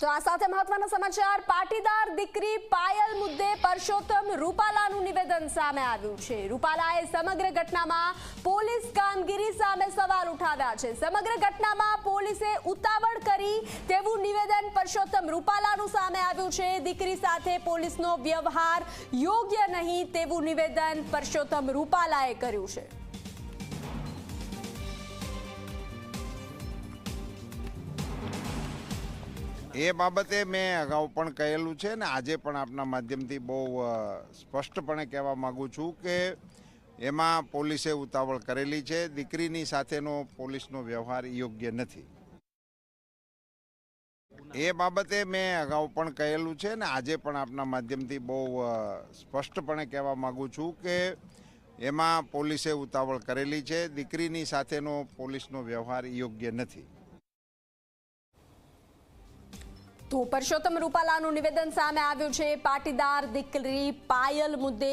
તો આ સાથે મહત્વના સમાચાર. પાટીદાર દીકરી પાયલ મુદ્દે પરસોત્તમ રૂપાલાનું નિવેદન સામે આવ્યું છે. રૂપાલાએ સમગ્ર ઘટનામાં પોલીસ કામગીરી સામે સવાલ ઉઠાવ્યા છે. સમગ્ર ઘટનામાં પોલીસે ઉતાવળ કરી તેવું નિવેદન પરસોત્તમ રૂપાલાનું સામે આવ્યું છે. દીકરી સાથે પોલીસનો વ્યવહાર યોગ્ય નહીં તેવું નિવેદન પરસોત્તમ રૂપાલાએ કર્યું છે. એ બાબતે મેં અગાઉ પણ કહેલું છે ને, આજે પણ આપના માધ્યમથી બહુ સ્પષ્ટપણે કહેવા માગું છું કે એમાં પોલીસે ઉતાવળ કરેલી છે. દીકરીની સાથેનો પોલીસનો વ્યવહાર યોગ્ય નથી. એ બાબતે મેં અગાઉ પણ કહેલું છે ને, આજે પણ આપના માધ્યમથી બહુ સ્પષ્ટપણે કહેવા માગું છું કે એમાં પોલીસે ઉતાવળ કરેલી છે. દીકરીની સાથેનો પોલીસનો વ્યવહાર યોગ્ય નથી. તો પરસોત્તમ રૂપાલાનું નિવેદન સામે આવ્યું છે. પાટીદાર દીકરી પાયલ મુદ્દે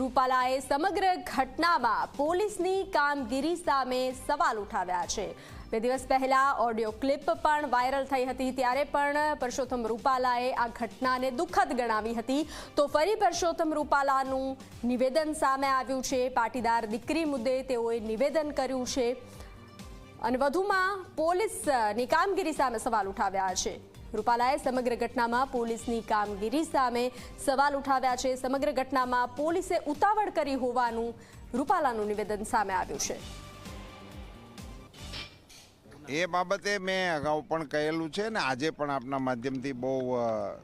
રૂપાલાએ સમગ્ર ઘટનામાં પોલીસની કામગીરી સામે સવાલ ઉઠાવ્યા છે. બે દિવસ પહેલા ઓડિયો ક્લિપ પણ વાયરલ થઈ હતી, ત્યારે પણ પરસોત્તમ રૂપાલાએ આ ઘટનાને દુઃખદ ગણાવી હતી. તો ફરી પરસોત્તમ રૂપાલાનું નિવેદન સામે આવ્યું છે. પાટીદાર દીકરી મુદ્દે તેઓએ નિવેદન કર્યું છે. અને વધુમાં પોલીસની કામગીરી સામે સવાલ ઉઠાવ્યા છે. રૂપાલાએ સમગ્ર ઘટનામાં પોલીસની કામગીરી સામે સવાલ ઉઠાવ્યા છે. સમગ્ર ઘટનામાં પોલીસે ઉતાવળ કરી હોવાનું રૂપાલાનું નિવેદન સામે આવ્યું છે. એ બાબતે મેં અગાઉ પણ કહેલું છે ને, આજે પણ આપના માધ્યમથી બહુ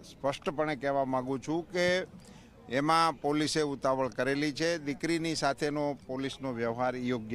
સ્પષ્ટપણે કહેવા માગું છું કે એમાં પોલીસે ઉતાવળ કરેલી છે. દીકરીની સાથેનો પોલીસનો વ્યવહાર યોગ્ય